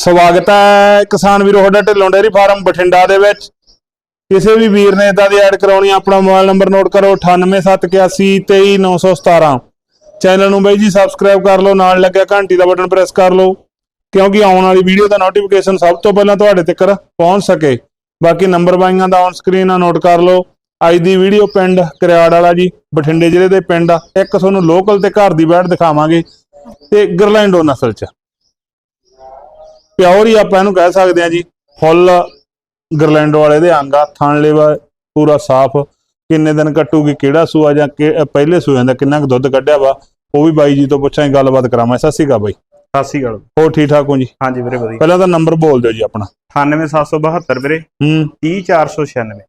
ਸਵਾਗਤ ਹੈ ਕਿਸਾਨ ਵੀਰੋ, ਤੁਹਾਡਾ ਢਿੱਲੋਂ ਡੇਅਰੀ ਫਾਰਮ ਬਠਿੰਡਾ ਦੇ ਵਿੱਚ। ਕਿਸੇ ਵੀ ਵੀਰ ਨੇ ਇਦਾਂ ਦੀ ਐਡ ਕਰਾਉਣੀ ਆਪਣਾ ਮੋਬਾਈਲ ਨੰਬਰ ਨੋਟ ਕਰੋ 9871823917 ਚੈਨਲ ਨੂੰ ਬਾਈ ਜੀ ਸਬਸਕ੍ਰਾਈਬ ਕਰ ਲਓ, ਨਾਲ ਲੱਗਿਆ ਘੰਟੀ ਦਾ ਬਟਨ ਪ੍ਰੈਸ ਕਰ ਲਓ, ਕਿਉਂਕਿ ਆਉਣ ਵਾਲੀ ਵੀਡੀਓ ਦਾ ਨੋਟੀਫਿਕੇਸ਼ਨ ਸਭ ਤੋਂ ਪਹਿਲਾਂ ਤੁਹਾਡੇ ਤੱਕ ਪਹੁੰਚ ਸਕੇ। ਬਾਕੀ ਨੰਬਰ ਬਾਈਆਂ ਦਾ ਔਨ ਸਕਰੀਨ ਆ ਨੋਟ ਕਰ ਲਓ। ਅੱਜ ਦੀ ਵੀਡੀਓ ਪਿੰਡ ਕਰਿਆੜ ਵਾਲਾ ਜੀ, ਬਠਿੰਡੇ ਜ਼ਿਲ੍ਹੇ ਦੇ ਪਿੰਡ ਆ। ਇੱਕ ਤੁਹਾਨੂੰ ਲੋਕਲ ਤੇ ਘਰ ਦੀ ਬੈਠ ਦਿਖਾਵਾਂਗੇ, ਤੇ ਗਰਲੈਂਡੋ ਨਸਲ ਚ। ਪਿਓਰ ਹੀ ਆਪਾਂ ਇਹਨੂੰ ਕਹਿ ਸਕਦੇ ਆ ਜੀ ਫੁੱਲ ਗਰਲੈਂਡੋ ਵਾਲੇ ਦੇ ਅੰਗ ਆ ਥਣ ਲੇਵਾ ਪੂਰਾ ਸਾਫ਼। ਕਿੰਨੇ ਦਿਨ ਕੱਟੂਗੀ ਕਿਹੜਾ ਸੂਆ ਜਾਂ ਪਹਿਲੇ ਸੂਆਂ ਦਾ ਕਿੰਨਾ ਕੁ ਦੁੱਧ ਕੱਢਿਆ ਵਾ ਉਹ ਵੀ ਬਾਈ ਜੀ ਤੋਂ ਪੁੱਛਾਂਗੇ ਗੱਲਬਾਤ ਕਰਾਵਾਂ। ਸਤਿ ਸ਼੍ਰੀ ਅਕਾਲ ਬਾਈ। ਸਤਿ ਸ਼੍ਰੀ ਅਕਾਲ। ਹੋਰ ਠੀਕ ਠਾਕ ਹੋ ਜੀ? ਹਾਂਜੀ ਵੀਰੇ ਵਧੀਆ। ਪਹਿਲਾਂ ਤਾਂ ਨੰਬਰ ਬੋਲ ਦਿਓ ਜੀ ਆਪਣਾ। 98772 ਵੀਰੇ। ਹੂੰ। 30496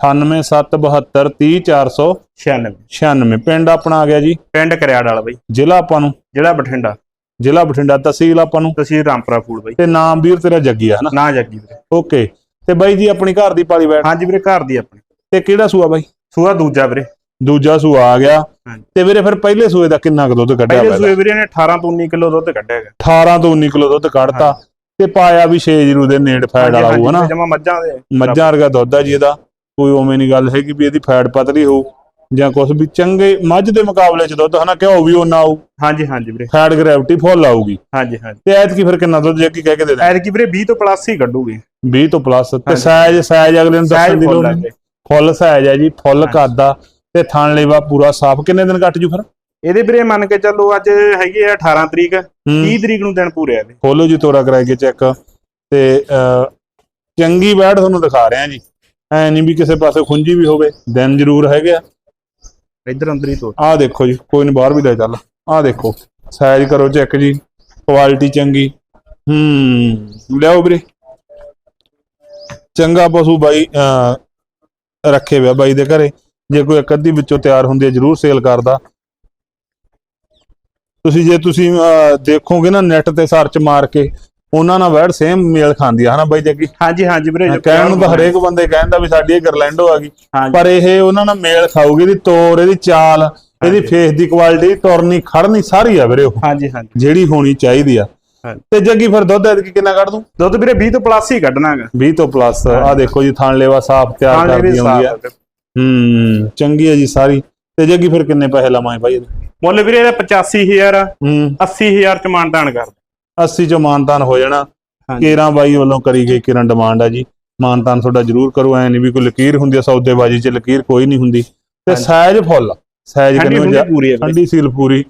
9877300496 96 ਪਿੰਡ ਆਪਣਾ ਆ ਗਿਆ ਜੀ? ਪਿੰਡ ਕਰਿਆੜ ਵਾਲਾ ਬਾਈ। ਜ਼ਿਲ੍ਹਾ ਆਪਾਂ ਨੂੰ? ਜਿਹੜਾ ਬਠਿੰਡਾ। ਜ਼ਿਲ੍ਹਾ ਬਠਿੰਡਾ ਤਹਿਸੀਲ ਆਪਾਂ ਨੂੰ। ਤਹਿਸੀਲ ਰਾਮਪੁਰਾ ਫੂਲ ਬਾਈ। ਤੇ ਨਾਮ ਵੀਰ ਤੇਰਾ ਜੱਗੀ ਆ ਹਨਾ ਨਾ ਜੱਗੀ ਵੀਰੇ। ਓਕੇ। ਤੇ ਬਾਈ ਜੀ ਆਪਣੀ ਘਰ ਦੀ ਪਾਲੀ ਬੈਠ। ਹਾਂਜੀ ਵੀਰੇ ਘਰ ਦੀ ਆਪਣੀ। ਤੇ ਕਿਹੜਾ ਸੂਆ ਬਾਈ? ਸੂਆ ਦੂਜਾ ਵੀਰੇ। ਦੂਜਾ ਸੂਆ ਆ ਗਿਆ। ਤੇ ਵੀਰੇ ਫਿਰ ਪਹਿਲੇ ਸੂਏ ਦਾ ਕਿੰਨਾ ਕੁ ਦੁੱਧ ਕੱਢਿਆ ਪਹਿਲੇ ਸੂਏ ਵੀਰੇ ਨੇ 18 ਤੋਂ 19 ਕਿਲੋ ਦੁੱਧ ਕੱਢਿਆ ਹੈਗਾ। 18 ਤੋਂ 19 ਕਿਲੋ ਦੁੱਧ ਕੱਢਤਾ। ਤੇ ਪਾਇਆ ਵੀ 6 ਜਰੂ ਦੇ ਨੇੜ ਫੈਟ ਵਾਲਾ ਹੋਊਗਾ ਨਾ ਜਮਾ ਮੱਝਾਂ ਦੇ। ਮੱਝਾਂ ਵਰਗਾ ਦੁੱਧ ਆ ਜੀ ਇਹਦਾ। ਕੋਈ ਉਵੇਂ ਨਹੀਂ ਗੱਲ ਹੈਗੀ ਵੀ ਇਹਦੀ ਫੈਟ ਪਤਲੀ ਹੋਊ। ਜਾਂ ਕੁਝ ਵੀ ਚੰਗੇ ਮੱਝ ਦੇ ਮੁਕਾਬਲੇ ਚ ਦੁੱਧ ਹਨਾ ਘਿਓ ਵੀ ਉਹਨਾਂ ਆਊ। ਹਾਂਜੀ ਹਾਂਜੀ ਵੀਰੇ। ਫੈਟ ਗ੍ਰੈਵਿਟੀ ਫੁੱਲ ਆਊਗੀ। ਹਾਂਜੀ ਹਾਂਜੀ। ਤੇ ਐਤਕੀ ਫਿਰ ਕਿੰਨਾ ਦੁੱਧ ਜੱਗੀ ਕਹਿ ਕੇ ਦੇ ਦੇ ਐਰ ਕੀ ਵੀਰੇ 20 ਤੋਂ ਪਲੱਸ ਹੀ ਕੱਢੂਗੀ। 20 ਤੋਂ ਪਲੱਸ ਤੇ। ਸਾਈਜ਼ ਸਾਈਜ਼ ਅਗਲੇ ਨੂੰ ਦੱਸਣ ਦੀ ਲੋੜ ਨਹੀਂ। ਫੁੱਲ ਸਾਈਜ਼ ਹੈ ਜੀ ਫੁੱਲ। ਕਰਦਾ ਤੇ ਥਣ ਲੇਵਾ ਪੂਰਾ ਸਾਫ਼। ਕਿੰਨੇ ਦਿਨ ਕੱਟ ਜੂ ਫਿਰ? ਇਹਦੇ ਵੀਰੇ ਮੰਨ ਕੇ ਚੱਲੋ ਅੱਜ ਹੈਗੀ ਆ 18 ਤਰੀਕ। 30 ਤਰੀਕ ਨੂੰ ਦਿਨ ਪੂਰੇ ਆ ਖੋਲੋ ਜੀ ਤੋਰਾ ਕਰਾਏ ਕੇ ਚੈੱਕ। ਤੇ ਚੰਗੀ ਬੈੜ ਤੁਹਾਨੂੰ ਦਿਖਾ ਰਹੇ ਜੀ। ਐ ਨਹੀਂ ਵੀ ਕਿਸੇ ਪਾਸੇ ਖੁੰਜੀ ਵੀ ਹੋਵੇ। ਦਿਨ ਜ਼ਰੂਰ ਹੈਗੇ ਆ। ਇੱਧਰ ਅੰਦਰ ਹੀ ਤੋੜ। ਆਹ ਦੇਖੋ ਜੀ, ਕੋਈ ਨਹੀਂ ਬਾਹਰ ਵੀ ਲੈ ਚੱਲ। ਆਹ ਦੇਖੋ ਸਾਈਜ਼ ਕਰੋ ਚੈੱਕ ਜੀ ਕੁਆਲਿਟੀ ਚੰਗੀ। ਹੂੰ, ਲਿਆਓ ਵੀਰੇ। ਚੰਗਾ ਪਸ਼ੂ ਬਾਈ ਰੱਖੇ ਹੋਇਆ ਬਾਈ ਦੇ ਘਰੇ। ਜੇ ਕੋਈ ਇੱਕ ਅੱਧੀ ਵਿੱਚੋਂ ਤਿਆਰ ਹੁੰਦੀ ਹੈ, ਜਰੂਰ ਸੇਲ ਕਰਦਾ। ਤੁਸੀਂ ਜੇ ਤੁਸੀਂ ਦੇਖੋਗੇ ਨਾ ਨੈਟ ਤੇ ਸਰਚ ਮਾਰ ਕੇ ਉਹਨਾਂ ਨਾਲ ਵੈੜ ਸੇਮ ਮੇਲ ਖਾਂਦੀ ਆ ਹਨਾ ਬਾਈ ਜੱਗੀ? ਹਾਂਜੀ ਹਾਂਜੀ ਵੀਰੇ ਕਹਿਣ ਨੂੰ ਤਾਂ ਹਰੇਕ ਬੰਦੇ ਕਹਿੰਦਾ ਵੀ ਸਾਡੀ ਇਹ ਗਰਲੈਂਡੋ ਆ ਗਈ। ਪਰ ਇਹ ਉਹਨਾਂ ਨਾਲ ਮੇਲ ਖਾਊਗੀ ਇਹਦੀ ਤੋਰ ਇਹਦੀ ਚਾਲ ਇਹਦੀ। ਫੇਸ ਦੀ ਕੁਆਲਿਟੀ ਤੁਰਨੀ ਖੜਨੀ ਸਾਰੀ ਆ ਵੀਰੇ ਉਹ। ਹਾਂਜੀ ਹਾਂਜੀ। ਜਿਹੜੀ ਹੋਣੀ ਚਾਹੀਦੀ ਆ। ਤੇ ਜੱਗੀ ਫਿਰ ਦੁੱਧ ਐਤਕੀ ਕਿੰਨਾ ਕੱਢ ਦੂੰ? ਦੁੱਧ ਵੀਰੇ 20 ਤੋਂ ਪਲੱਸ ਹੀ ਕੱਢਣਾ ਹੈਗਾ 20 ਤੋਂ ਪਲੱਸ ਆ। ਦੇਖੋ ਜੀ ਥਣ ਲੇਵਾ ਸਾਫ਼ ਤਿਆਰ ਕਰਦੀ ਆਉਂਦੀ ਆ। ਹੈ। ਚੰਗੀ ਹੈ ਜੀ ਸਾਰੀ। ਤੇ ਜੱਗੀ ਫਿਰ ਕਿੰਨੇ ਪੈਸੇ ਲਵਾਂ ਭਾਈ ਇਹਦੇ? ਮੁੱਲ ਵੀਰੇ ਇਹਦਾ 85000 ਆ ਹੂੰ। 80000 ਚ ਮਾਨਦਾਨ ਕਰ 80 ਚੋਂ ਮਾਨਤਾਨ ਹੋ ਜਾਣਾ। ਹਾਂਜੀ। ਕੇਰਾਂ ਬਾਈ ਵੱਲੋਂ ਕਰੀ ਗਈ ਕਿਰਨ ਡਿਮਾਂਡ ਆ ਜੀ। ਮਾਨਤਾਨ ਤੁਹਾਡਾ ਜ਼ਰੂਰ ਕਰੋ ਐ ਨਹੀਂ ਵੀ ਕੋਈ ਲਕੀਰ ਹੁੰਦੀ ਆ ਸੌਦੇਬਾਜ਼ੀ 'ਚ ਲਕੀਰ ਕੋਈ ਨਹੀਂ ਹੁੰਦੀ। ਤੇ ਹਾਂਜੀ। ਸਾਈਜ਼ ਫੁੱਲ ਸਾਈਜ਼ ਠੰਡੀ ਕਿੰਨੀ ਹੁੰਦੀ ਪੂਰੀ ਹੈ ਵੀਰੇ। ਠੰਡੀ ਸੀਲ ਪੂਰੀ।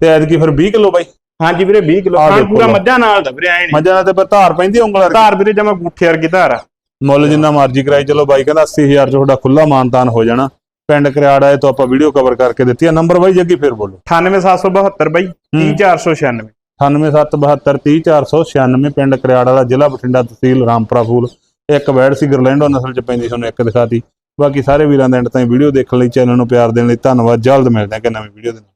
ਤੇ ਐਤਕੀ ਫਿਰ 20 ਕਿਲੋ ਬਾਈ। ਹਾਂਜੀ ਵੀਰੇ 20 ਕਿਲੋ। ਆਹ ਖਾਣ ਦੇਖੋ ਪੂਰਾ ਲਓ। ਮੱਝਾਂ ਨਾਲ ਦਾ ਵੀਰੇ ਐ ਨਹੀਂ। ਮੱਝਾਂ ਨਾਲ ਤੇ ਫਿਰ ਧਾਰ ਪੈਂਦੀ ਆ ਉਂਗਲਾਂ। ਧਾਰ ਵੀਰੇ ਜਮਾ ਗੁੱਠੇ ਵਰਗੀ ਧਾਰ ਆ। ਮੁੱਲ ਜਿੰਨਾ ਮਰਜ਼ੀ ਕਰਾਈ ਚਲੋ ਬਾਈ ਕਹਿੰਦਾ 80000 ਚ ਤੁਹਾਡਾ ਖੁੱਲਾ ਮਾਨਤਾਨ ਹੋ ਜਾਣਾ। ਪਿੰਡ ਕਰਿਆੜ ਆਏ ਤੋਂ ਆਪਾਂ ਵੀਡੀਓ ਕਵਰ ਕਰਕੇ ਦਿੱਤੀ ਆ। ਨੰਬਰ ਬਾਈ ਜੱਗੀ ਫਿਰ ਬੋਲੋ। 98772 ਬਾਈ 30496 9772304496 ਪਿੰਡ ਕਰਿਆੜ ਵਾਲਾ ਜ਼ਿਲ੍ਹਾ ਬਠਿੰਡਾ ਤਹਿਸੀਲ ਰਾਮਪੁਰਾ ਫੂਲ। ਇੱਕ ਵੈੜ ਸੀ ਗਰਲੈਂਡੋ ਨਸਲ ਚ ਪੈਂਦੀ ਤੁਹਾਨੂੰ ਇੱਕ ਦਿਖਾਤੀ। ਬਾਕੀ ਸਾਰੇ ਵੀਰਾਂ ਦੇ ਐਂਡ ਤਾਈਂ ਵੀਡੀਓ ਦੇਖਣ ਲਈ ਚੈਨਲ ਨੂੰ ਪਿਆਰ ਦੇਣ ਲਈ ਧੰਨਵਾਦ। ਜਲਦ ਮਿਲਦੇ ਹਾਂ ਕਿ ਨਵੀਂ ਵੀਡੀਓ ਦੇ ਨਾਲ।